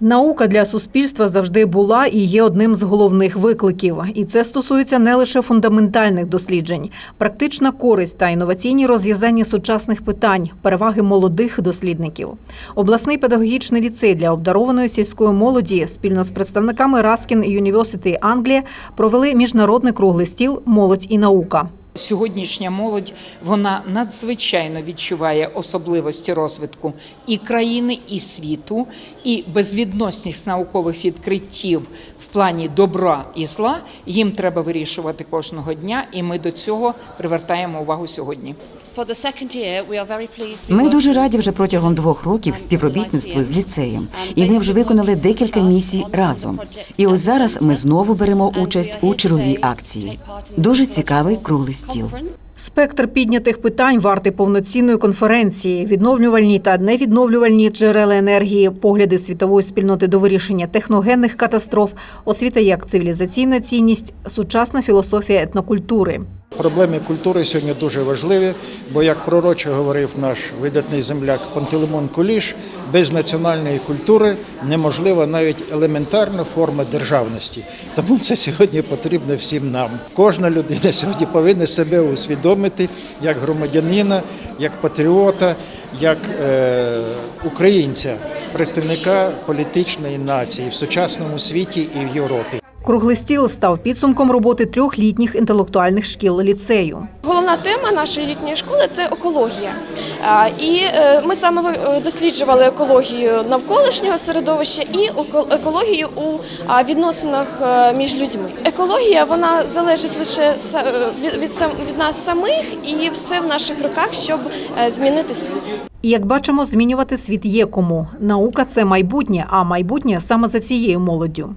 Наука для суспільства завжди була і є одним з головних викликів. І це стосується не лише фундаментальних досліджень, практична користь та інноваційні розв'язання сучасних питань, переваги молодих дослідників. Обласний педагогічний ліцей для обдарованої сільської молоді спільно з представниками Raskin University Англія провели міжнародний круглий стіл Молодь і наука. Сьогоднішня молодь вона надзвичайно відчуває особливості розвитку і країни, і світу, і безвідносність наукових відкриттів в плані добра і зла їм треба вирішувати кожного дня, і ми до цього привертаємо увагу сьогодні. Ми дуже раді вже протягом двох років співробітництву з ліцеєм, і ми вже виконали декілька місій разом. І ось зараз ми знову беремо участь у черговій акції. Дуже цікавий круглий стіл. Спектр піднятих питань вартий повноцінної конференції, відновлювальні та невідновлювальні джерела енергії, погляди світової спільноти до вирішення техногенних катастроф, освіта як цивілізаційна цінність, сучасна філософія етнокультури. Проблеми культури сьогодні дуже важливі, бо як пророче говорив наш видатний земляк Пантелеймон Куліш, без національної культури неможлива навіть елементарна форма державності. Тому це сьогодні потрібно всім нам. Кожна людина сьогодні повинна себе усвідомити як громадянина, як патріота, як е, українця, представника політичної нації в сучасному світі і в Європі. Круглий стіл став підсумком роботи трьох літніх інтелектуальних шкіл ліцею. Головна тема нашої літньої школи це екологія. І е, ми саме е, досліджували екологію навколишнього середовища і екологію у відносинах е, між людьми. Екологія вона залежить лише від, нас самих, і все в наших руках, щоб змінити світ. І як бачимо, змінювати світ є кому. Наука це майбутнє, а майбутнє саме за цією молоддю.